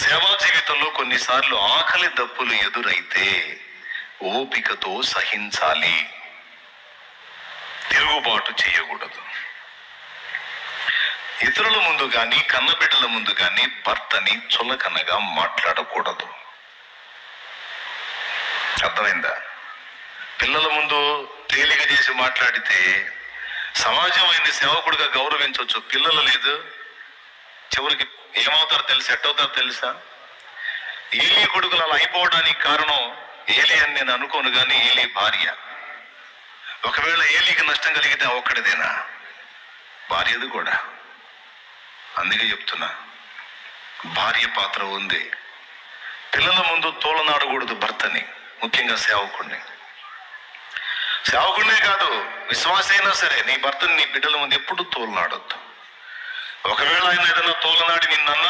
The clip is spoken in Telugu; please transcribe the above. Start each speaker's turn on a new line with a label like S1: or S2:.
S1: సేవా జీవితంలో కొన్నిసార్లు ఆకలి దప్పులు ఎదురైతే ఓపికతో సహించాలి. తిరుగుబాటు చేయకూడదు. ఇతరుల ముందు కానీ కన్నబిడ్డల ముందు కానీ భర్తని చులకనగా మాట్లాడకూడదు. అర్థమైందా? పిల్లల ముందు తేలిక చేసి మాట్లాడితే సమాజం ఆయన్ని సేవకుడిగా గౌరవించవచ్చు. పిల్లలు లేదు. చివరికి ఏమవుతారో తెలుసు? ఎట్టవుతారో తెలుసా? ఏలి కొడుకులు అలా అయిపోవడానికి కారణం ఏలి అని నేను అనుకోను కానీ ఏలి భార్య. ఒకవేళ ఏలికి నష్టం కలిగితే ఒక్కడిదేనా? భార్యది కూడా. అందుకే చెప్తున్నా భార్య పాత్ర ఉంది. పిల్లల ముందు తోలనాడకూడదు భర్తని ముఖ్యంగా సేవకుడిని సేవకుడినే కాదు విశ్వాసైనా సరే నీ భర్తని నీ బిడ్డల ముందు ఎప్పుడు తోలనాడొద్దు. ఆయన ఏదైనా తోలనాడి నిన్న